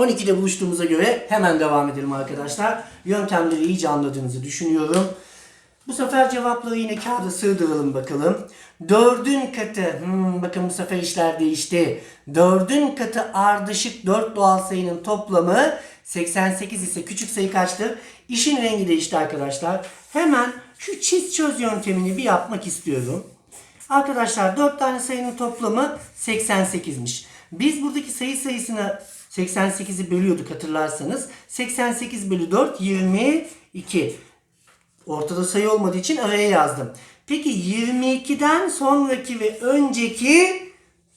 12'de buluştuğumuza göre hemen devam edelim arkadaşlar. Yöntemleri iyice anladığınızı düşünüyorum. Bu sefer cevapları yine kağıda sığdıralım bakalım. Dördün katı, hmm, bakın bu sefer işler değişti. Dördün katı ardışık 4 doğal sayının toplamı 88 ise küçük sayı kaçtır? İşin rengi değişti arkadaşlar. Hemen şu çiz çöz yöntemini bir yapmak istiyorum. Arkadaşlar 4 tane sayının toplamı 88'miş. Biz buradaki sayı sayısını 88'i bölüyorduk hatırlarsanız. 88 bölü 4 22. Ortada sayı olmadığı için araya yazdım. Peki 22'den sonraki ve önceki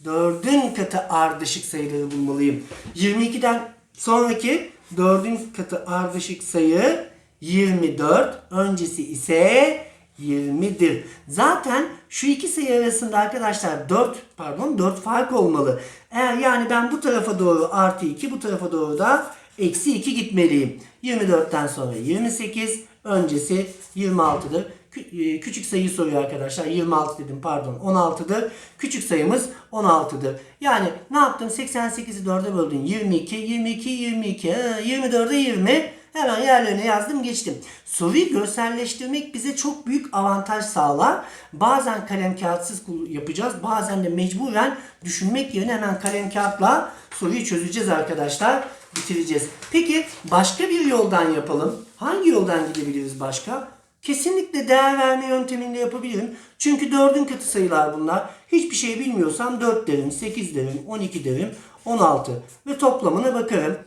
4'ün katı ardışık sayıları bulmalıyım. 22'den sonraki 4'ün katı ardışık sayı 24. Öncesi ise 20'dir. Zaten şu iki sayı arasında arkadaşlar 4 pardon 4 fark olmalı. Eğer yani ben bu tarafa doğru artı 2 bu tarafa doğru da eksi 2 gitmeliyim. 24'ten sonra 28 öncesi 26'dır. Kü- e, Küçük sayıyı soruyor arkadaşlar. 26 dedim pardon 16'dır. Küçük sayımız 16'dır. Yani ne yaptım? 88'i 4'e böldüm. 22, 22, 22, ha, 24'e 20. Hemen yerlerine yazdım geçtim. Soruyu görselleştirmek bize çok büyük avantaj sağlar. Bazen kalem kağıtsız yapacağız. Bazen de mecburen düşünmek yerine hemen kalem kağıtla soruyu çözeceğiz arkadaşlar. Bitireceğiz. Peki başka bir yoldan yapalım. Hangi yoldan gidebiliriz başka? Kesinlikle değer verme yönteminde yapabilirim. Çünkü 4'ün katı sayılar bunlar. Hiçbir şey bilmiyorsam 4 derim, 8 derim, 12 derim, 16 ve toplamına bakarım.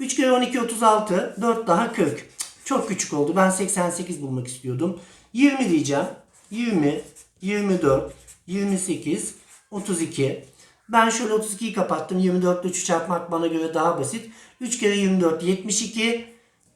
3 kere 12 36, 4 daha 40. Cık, Çok küçük oldu. Ben 88 bulmak istiyordum. 20 diyeceğim. 20, 24, 28, 32. Ben şöyle 32'yi kapattım. 24 ile 3'ü çarpmak bana göre daha basit. 3 kere 24 72.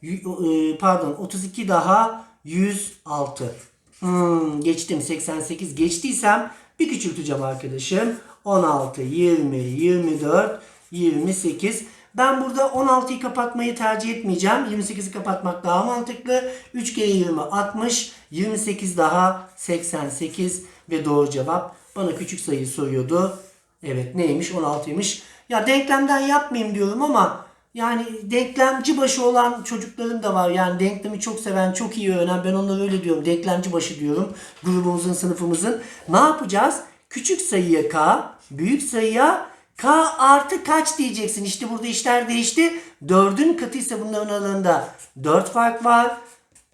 Y- e, Pardon 32 daha 106. Hmm, geçtim 88 geçtiysem bir küçülteceğim arkadaşım. 16, 20, 24, 28. Ben burada 16'yı kapatmayı tercih etmeyeceğim. 28'i kapatmak daha mantıklı. 3 kere 20 60. 28 daha 88 ve doğru cevap bana küçük sayıyı soruyordu. Evet neymiş 16'ymış. Ya denklemden yapmayayım diyorum ama yani denklemci başı olan çocuklarım da var. Yani denklemi çok seven, çok iyi öğrenen. Ben onlara öyle diyorum. Denklemci başı diyorum. Grubumuzun, sınıfımızın. Ne yapacağız? Küçük sayıya k, büyük sayıya k artı kaç diyeceksin. İşte burada işler değişti. 4'ün katı ise bunların aralarında 4 fark var.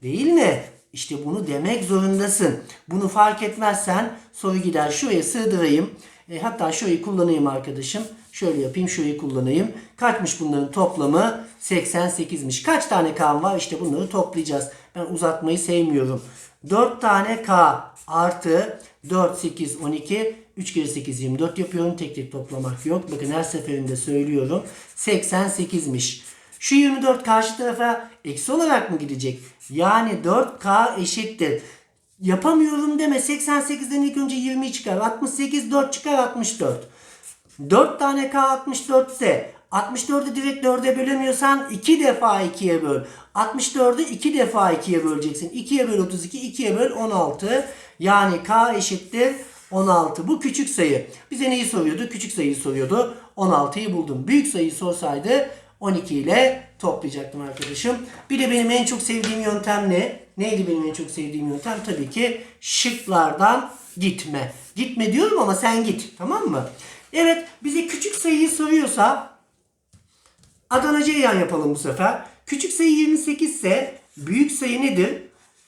Değil mi? İşte bunu demek zorundasın. Bunu fark etmezsen soru gider. Şuraya sığdırayım. E, hatta şurayı kullanayım arkadaşım. Şöyle yapayım şurayı kullanayım. Kaçmış bunların toplamı? 88'miş. Kaç tane K var? İşte bunları toplayacağız. Ben uzatmayı sevmiyorum. 4 tane K artı 4, 8, 12, 3 kere 8, 24 yapıyorum. Tek tek toplamak yok. Bakın her seferinde söylüyorum. 88'miş. Şu 24 karşı tarafa eksi olarak mı gidecek? Yani 4K eşittir. Yapamıyorum deme. 88'den ilk önce 20'yi çıkar. 68 4 çıkar 64. 4 tane K 64 ise 64'ü direkt 4'e bölemiyorsan 2 defa 2'ye böl. 64'ü 2 defa 2'ye böleceksin. 2'ye böl 32, 2'ye böl 16. Yani K eşittir 16. Bu küçük sayı. Bize neyi soruyordu? Küçük sayıyı soruyordu. 16'yı buldum. Büyük sayıyı sorsaydı 12 ile toplayacaktım arkadaşım. Bir de benim en çok sevdiğim yöntem ne? Neydi benim en çok sevdiğim yöntem? Tabii ki şıklardan gitme. Gitme diyorum ama sen git. Tamam mı? Evet bize küçük sayıyı soruyorsa Adana Ceyhan yapalım bu sefer. Küçük sayı 28 ise büyük sayı nedir?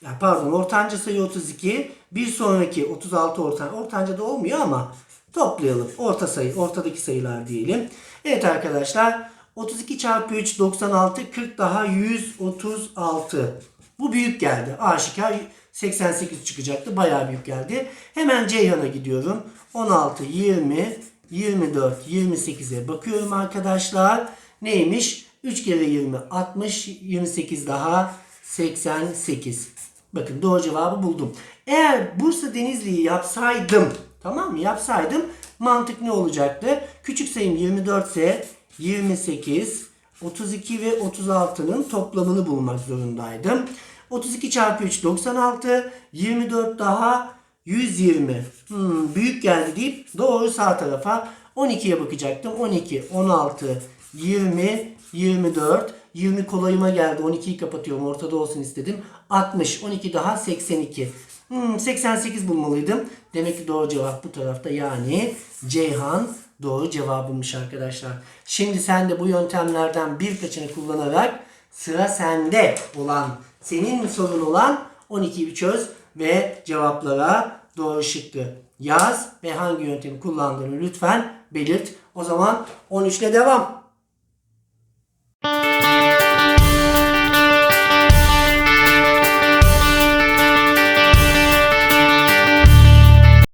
Ya pardon ortanca sayı 32. Bir sonraki 36 ortan. Ortanca da olmuyor ama toplayalım. Orta sayı, ortadaki sayılar diyelim. Evet arkadaşlar 32 çarpı 3 96 40 daha 136. Bu büyük geldi. Aşikar 88 çıkacaktı. Bayağı büyük geldi. Hemen Ceyhan'a gidiyorum. 16, 20, 24, 28'e bakıyorum arkadaşlar. Neymiş? 3 kere 20, 60, 28 daha 88. Bakın doğru cevabı buldum. Eğer Bursa Denizli'yi yapsaydım, tamam mı? Yapsaydım mantık ne olacaktı? Küçük sayım 24 ise 28, 32 ve 36'nın toplamını bulmak zorundaydım. 32 çarpı 3 96, 24 daha 120. Hmm, büyük geldi deyip doğru sağ tarafa 12'ye bakacaktım. 12, 16, 20, 24. 20 kolayıma geldi. 12'yi kapatıyorum. Ortada olsun istedim. 60. 12 daha 82. Hmm, 88 bulmalıydım. Demek ki doğru cevap bu tarafta. Yani Ceyhan doğru cevabımmış arkadaşlar. Şimdi sen de bu yöntemlerden birkaçını kullanarak sıra sende olan, senin sorun olan 12'yi bir çöz ve cevaplara doğru şıkkı yaz ve hangi yöntemi kullandığını lütfen belirt. O zaman 13 ile devam.